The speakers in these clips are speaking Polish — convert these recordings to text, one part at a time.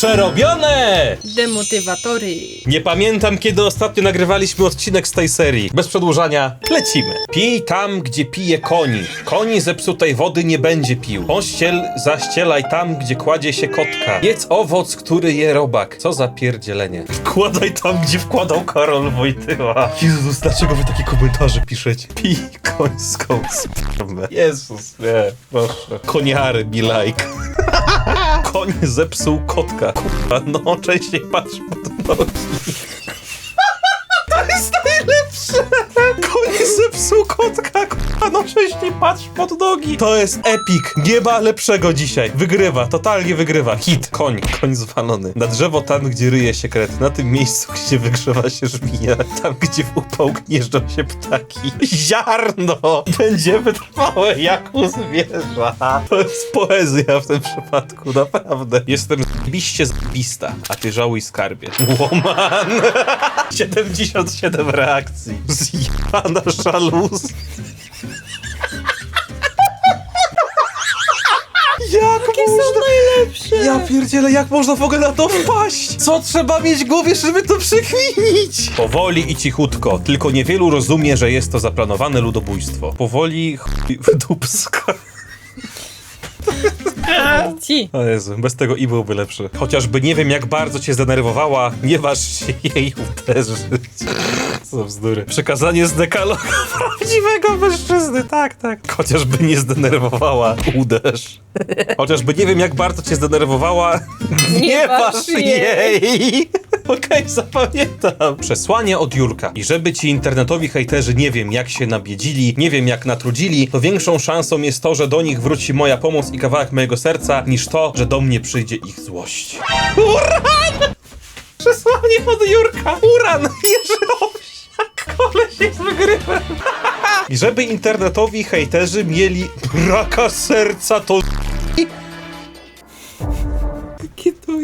Przerobione! Demotywatory. Nie pamiętam, kiedy ostatnio nagrywaliśmy odcinek z tej serii. Bez przedłużania, lecimy. Pij tam, gdzie pije koni. Koni zepsutej wody nie będzie pił. Pościel zaścielaj tam, gdzie kładzie się kotka. Jedz owoc, który je robak. Co za pierdzielenie. Wkładaj tam, gdzie wkładał Karol Wojtyła. Jezus, dlaczego wy takie komentarze piszecie? Pij końską spermę. Jezus, nie, proszę. Koniary, be like. Koń zepsuł kotka. Kurwa, no częściej patrz pod nogi. Koń zepsuł kotka, kurwa, no częściej patrz pod nogi. To jest epic, nie ma lepszego dzisiaj. Wygrywa, totalnie wygrywa. Hit, koń, koń zwalony. Na drzewo tam, gdzie ryje się kret. Na tym miejscu, gdzie wygrzewa się żmija. Tam, gdzie w upał gnieżdżą się ptaki. Ziarno będzie wytrwałe jak u zwierza. To jest poezja w tym przypadku, naprawdę. Jestem zbiście zbista, a ty żałuj skarbie. Łoman! 77 reakcji. Zjebana szaluz. Jak Jakie są można... najlepsze? Ja pierdzielę, jak można w ogóle na to wpaść? Co trzeba mieć w głowie, żeby to przekminić? Powoli i cichutko, tylko niewielu rozumie, że jest to zaplanowane ludobójstwo. Powoli chuj w dupska. Ci. O Jezu, bez tego i byłby lepszy. Chociażby nie wiem, jak bardzo cię zdenerwowała, nie waż się jej uderzyć. Co za bzdury. Przekazanie z dekaloga prawdziwego mężczyzny, tak, tak. Chociażby nie zdenerwowała, uderz. Chociażby nie wiem, jak bardzo cię zdenerwowała, nie, waż jej. Okej, zapamiętam. Przesłanie od Julka. I żeby ci internetowi hejterzy nie wiem jak się nabiedzili, nie wiem jak natrudzili, to większą szansą jest to, że do nich wróci moja pomoc i kawałek mojego serca, niż to, że do mnie przyjdzie ich złość. Uran! Przesłanie od Jurka. Uran! Jerzy Owsiak. Koleś jest wygrywem. I żeby internetowi hejterzy mieli braka serca, to Jakie to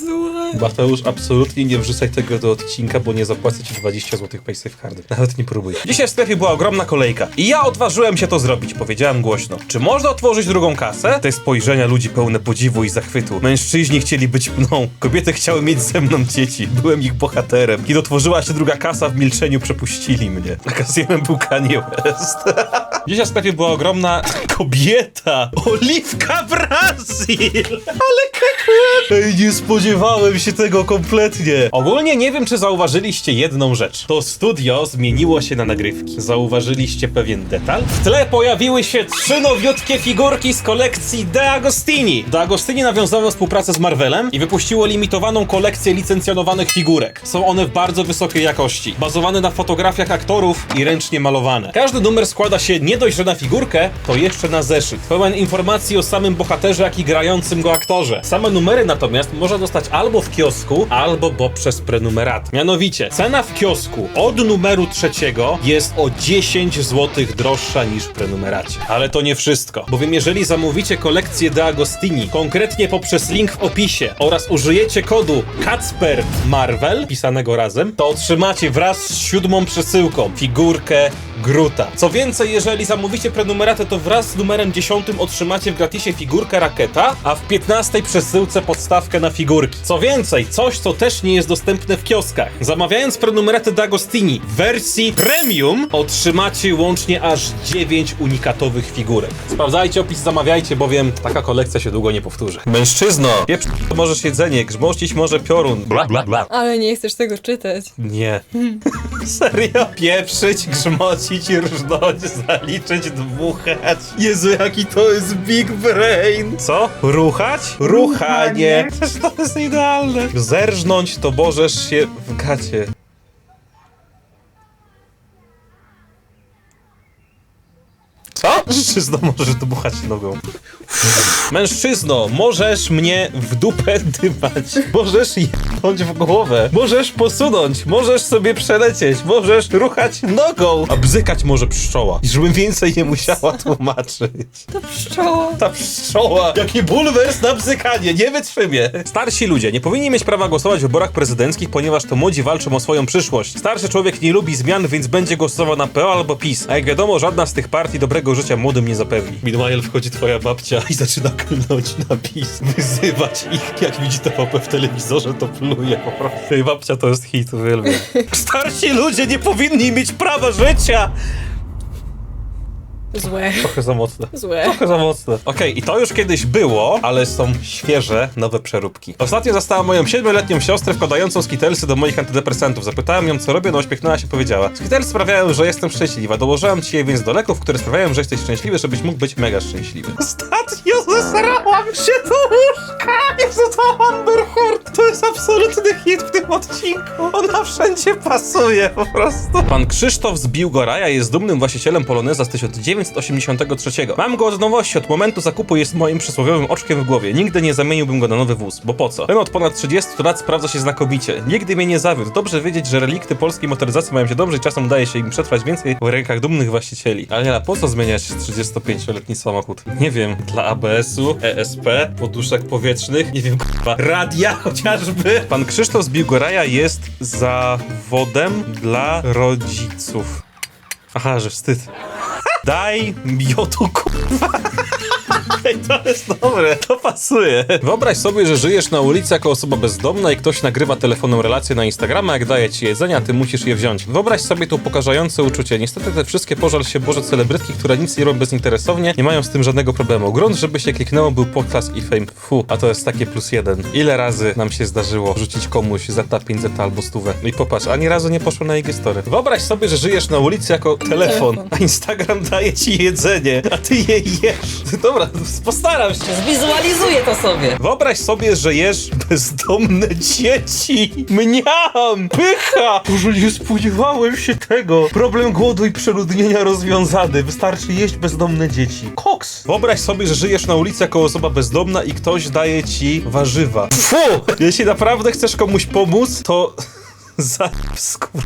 złe. Mateusz, absolutnie nie wrzucaj tego do odcinka, bo nie zapłacę ci 20 zł paysafe cardy. Nawet nie próbuj. Dzisiaj w sklepie była ogromna kolejka i ja odważyłem się to zrobić, powiedziałem głośno. Czy można otworzyć drugą kasę? Te spojrzenia ludzi pełne podziwu i zachwytu. Mężczyźni chcieli być mną, kobiety chciały mieć ze mną dzieci. Byłem ich bohaterem. Kiedy otworzyła się druga kasa, w milczeniu przepuścili mnie. A kasjerem był Kanye West. Dzisiaj w sklepie była ogromna kobieta. Oliwka Brazil. Ale kakle. Nie spodziewałem się tego kompletnie. Ogólnie nie wiem, czy zauważyliście jedną rzecz. To studio zmieniło się na nagrywki. Zauważyliście pewien detal? W tle pojawiły się trzy nowiutkie figurki z kolekcji De Agostini. De Agostini nawiązało współpracę z Marvelem i wypuściło limitowaną kolekcję licencjonowanych figurek. Są one w bardzo wysokiej jakości, bazowane na fotografiach aktorów i ręcznie malowane. Każdy numer składa się nie dość, że na figurkę, to jeszcze na zeszyt. Pełen informacji o samym bohaterze, jak i grającym go aktorze. Same numery natomiast można dostać albo w kiosku, albo poprzez prenumerat. Mianowicie, cena w kiosku od numeru trzeciego jest o 10 zł droższa niż w prenumeracie. Ale to nie wszystko, bowiem jeżeli zamówicie kolekcję De Agostini, konkretnie poprzez link w opisie oraz użyjecie kodu Kacper Marvel, pisanego razem, to otrzymacie wraz z siódmą przesyłką figurkę Gruta. Co więcej, jeżeli zamówicie prenumeratę, to wraz z numerem 10 otrzymacie w gratisie figurkę Raketa, a w 15 przesyłce podstawkę na figurki. Co więcej, coś co też nie jest dostępne w kioskach. Zamawiając prenumeratę D'Agostini w wersji premium, otrzymacie łącznie aż 9 unikatowych figurek. Sprawdzajcie opis, zamawiajcie, bowiem taka kolekcja się długo nie powtórzy. Mężczyzno, pieprz możesz jedzenie, grzmościć może piorun. Bla bla bla. Ale nie chcesz tego czytać. Nie. Serio? Pieprzyć, grzmocić, rżnąć, zaliczyć, dmuchać. Jezu, jaki to jest big brain. Co? Ruchać? Ruchanie. Przecież to jest idealne. Zerżnąć to możesz się w gacie. Co? Mężczyzno, możesz dmuchać nogą. Mężczyzno, możesz mnie w dupę dymać. Możesz je pchnąć w głowę, możesz posunąć, możesz sobie przelecieć, możesz ruchać nogą, a bzykać może pszczoła. I żebym więcej nie musiała tłumaczyć. To pszczoła. Ta pszczoła, jaki bulwers na bzykanie, nie wytrzymie. Starsi ludzie nie powinni mieć prawa głosować w wyborach prezydenckich, ponieważ to młodzi walczą o swoją przyszłość. Starszy człowiek nie lubi zmian, więc będzie głosował na PO albo PiS. A jak wiadomo, żadna z tych partii dobrego życia młodym nie zapewni. Meanwhile wchodzi twoja babcia i zaczyna klnąć na PiS, wyzywać ich. Jak widzi TVP w telewizorze, to pluje po prostu. Ej, babcia to jest hit, uwielbiam. Starsi ludzie nie powinni mieć prawa życia! Złe. Trochę za mocne. Złe. Trochę za mocne. Okej, i to już kiedyś było, ale są świeże, nowe przeróbki. Ostatnio zastałam moją siedmioletnią siostrę wkładającą skitelsy do moich antydepresantów. Zapytałem ją, co robię, no uśmiechnęła się, powiedziała. Skitelsy sprawiają, że jestem szczęśliwa. Dołożyłam ci je więc do leków, które sprawiają, że jesteś szczęśliwy, żebyś mógł być mega szczęśliwy. Ostatnio zesrałam się do łóżka! Jezu, to Amber Heard! To jest absolutny hit w tym odcinku. Ona wszędzie pasuje po prostu. Pan Krzysztof z Biłgoraja jest dumnym właścicielem Poloneza z 1983. Mam go od nowości, od momentu zakupu jest moim przysłowiowym oczkiem w głowie. Nigdy nie zamieniłbym go na nowy wóz, bo po co? Ten od ponad 30 lat sprawdza się znakomicie. Nigdy mnie nie zawiódł. Dobrze wiedzieć, że relikty polskiej motoryzacji mają się dobrze i czasem udaje się im przetrwać więcej w rękach dumnych właścicieli. Ale po co zmieniać 35-letni samochód? Nie wiem, dla ABS-u, ESP, poduszek powietrznych, nie wiem, k***a, radia chociażby. Pan Krzysztof z Biłgoraja jest zawodem dla rodziców. Aha, że wstyd. Daj miodu, kurwa. Ej, to jest dobre, to pasuje. Wyobraź sobie, że żyjesz na ulicy jako osoba bezdomna i ktoś nagrywa telefonem relację na Instagrama, jak daje ci jedzenie, a ty musisz je wziąć. Wyobraź sobie to upokarzające uczucie. Niestety te wszystkie pożal się Boże celebrytki, które nic nie robią bezinteresownie, nie mają z tym żadnego problemu. Grunt, żeby się kliknęło, był poklask i fame. Fu, a to jest takie plus jeden. Ile razy nam się zdarzyło rzucić komuś zeta, 5 zeta albo stówę. No i popatrz, ani razu nie poszło na IG story. Wyobraź sobie, że żyjesz na ulicy jako telefon, Telefon. a Instagram daje ci jedzenie, a ty je jesz. Dobra, postaram się. Zwizualizuję to sobie. Wyobraź sobie, że jesz bezdomne dzieci. Mniam! Pycha! Boże, nie spodziewałem się tego. Problem głodu i przeludnienia rozwiązany. Wystarczy jeść bezdomne dzieci. Koks! Wyobraź sobie, że żyjesz na ulicy jako osoba bezdomna i ktoś daje ci warzywa. Fu! Jeśli naprawdę chcesz komuś pomóc, to... Za skur...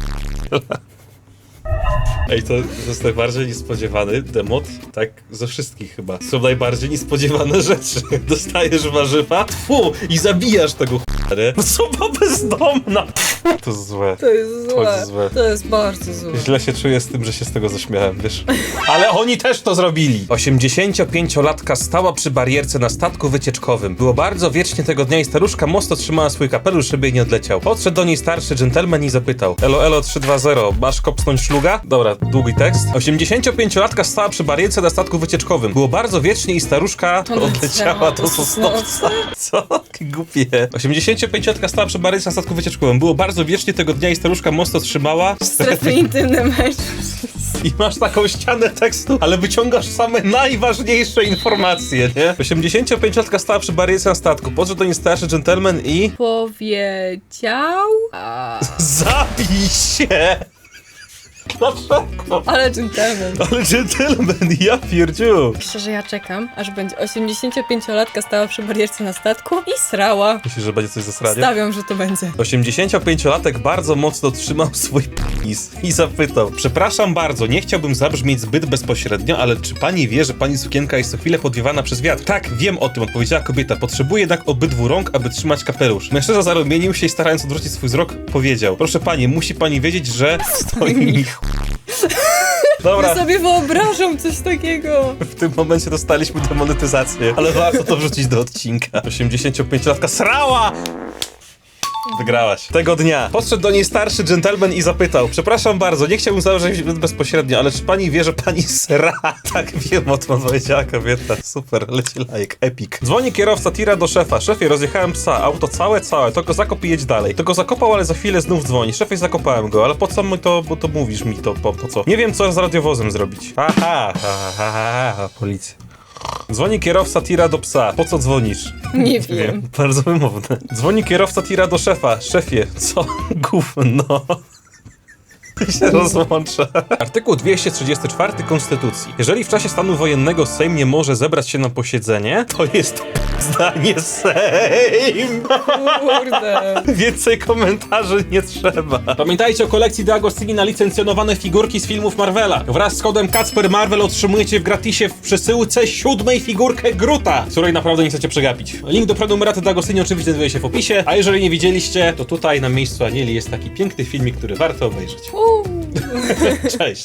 Ej, to jest najbardziej niespodziewany demot, tak ze wszystkich chyba. Są najbardziej niespodziewane rzeczy. Dostajesz warzywa, tfu, i zabijasz tego ch**a, nie? Osoba bezdomna! To złe. To jest To złe. jest złe. To jest bardzo złe. Źle się czuję z tym, że się z tego zaśmiałem, wiesz. Ale oni też to zrobili. 85-latka stała przy barierce na statku wycieczkowym. Było bardzo wiecznie tego dnia i staruszka mocno trzymała swój kapelusz, żeby jej nie odleciał. Podszedł do niej starszy dżentelmen i zapytał. Elo, elo 320, masz kopsnąć szluga? Dobra, długi tekst. 85-latka stała przy barierce na statku wycieczkowym. Było bardzo wiecznie i staruszka odleciała do Sosnowca. Co? Jakie Głupie. 85-latka stała przy barierce na statku wycieczkowym. Było bardzo wiecznie tego dnia i staruszka mocno trzymała Strefy intymne mężczyzn. i masz taką ścianę tekstu, ale wyciągasz same najważniejsze informacje, nie? 85-latka stała przy barierce na statku. Podszedł do niej starszy dżentelmen i... Powiedział... A... Zabij się! Dlaczego? Ale dżentelmen. Ale dżentelmen, ja pierdziu! Szczerze, ja czekam, aż będzie 85-latka stała przy barierce na statku i srała. Myślisz, że będzie coś ze sraniem? Stawiam, że to będzie. 85-latek bardzo mocno trzymał swój penis i zapytał Przepraszam bardzo, nie chciałbym zabrzmieć zbyt bezpośrednio, ale czy pani wie, że pani sukienka jest co chwilę podwiewana przez wiatr? Tak, wiem o tym, odpowiedziała kobieta. Potrzebuję jednak obydwu rąk, aby trzymać kapelusz. Mężczyzna zarumienił się i starając odwrócić swój wzrok, powiedział Proszę pani, musi pani wiedzieć, że stoi mi. Dobra, Ja sobie wyobrażam coś takiego. w tym momencie dostaliśmy demonetyzację, ale warto to wrzucić do odcinka. 85-latka srała! Wygrałaś. Tego dnia podszedł do niej starszy dżentelmen i zapytał Przepraszam bardzo, nie chciałbym założyć bezpośrednio, ale czy pani wie, że pani sra? Tak wiem, o tym powiedziała kobieta. Super, leci like, epic. Dzwoni kierowca tira do szefa. Szefie, rozjechałem psa, auto całe, całe, to go zakop i jedź dalej. To go zakopał, ale za chwilę znów dzwoni. Szefie, zakopałem go, ale po co mi to, bo to mówisz mi to, po, po co? Nie wiem, co z radiowozem zrobić. Aha, ha, ha, ha, ha, policja. Dzwoni kierowca tira do psa. Po co dzwonisz? Nie wiem. Bardzo wymowne. Dzwoni kierowca tira do szefa. Szefie, co? Gówno. I się rozłącza. Artykuł 234 Konstytucji. Jeżeli w czasie stanu wojennego Sejm nie może zebrać się na posiedzenie, to jest Zdanie Sejm. Kurde. Więcej komentarzy nie trzeba. Pamiętajcie o kolekcji D'Agostini na licencjonowane figurki z filmów Marvela. Wraz z kodem Kacper Marvel otrzymujecie w gratisie w przesyłce siódmej figurkę Gruta, której naprawdę nie chcecie przegapić. Link do prenumeraty D'Agostini oczywiście znajduje się w opisie, a jeżeli nie widzieliście, to tutaj na miejscu Anieli jest taki piękny filmik, który warto obejrzeć. Cześć!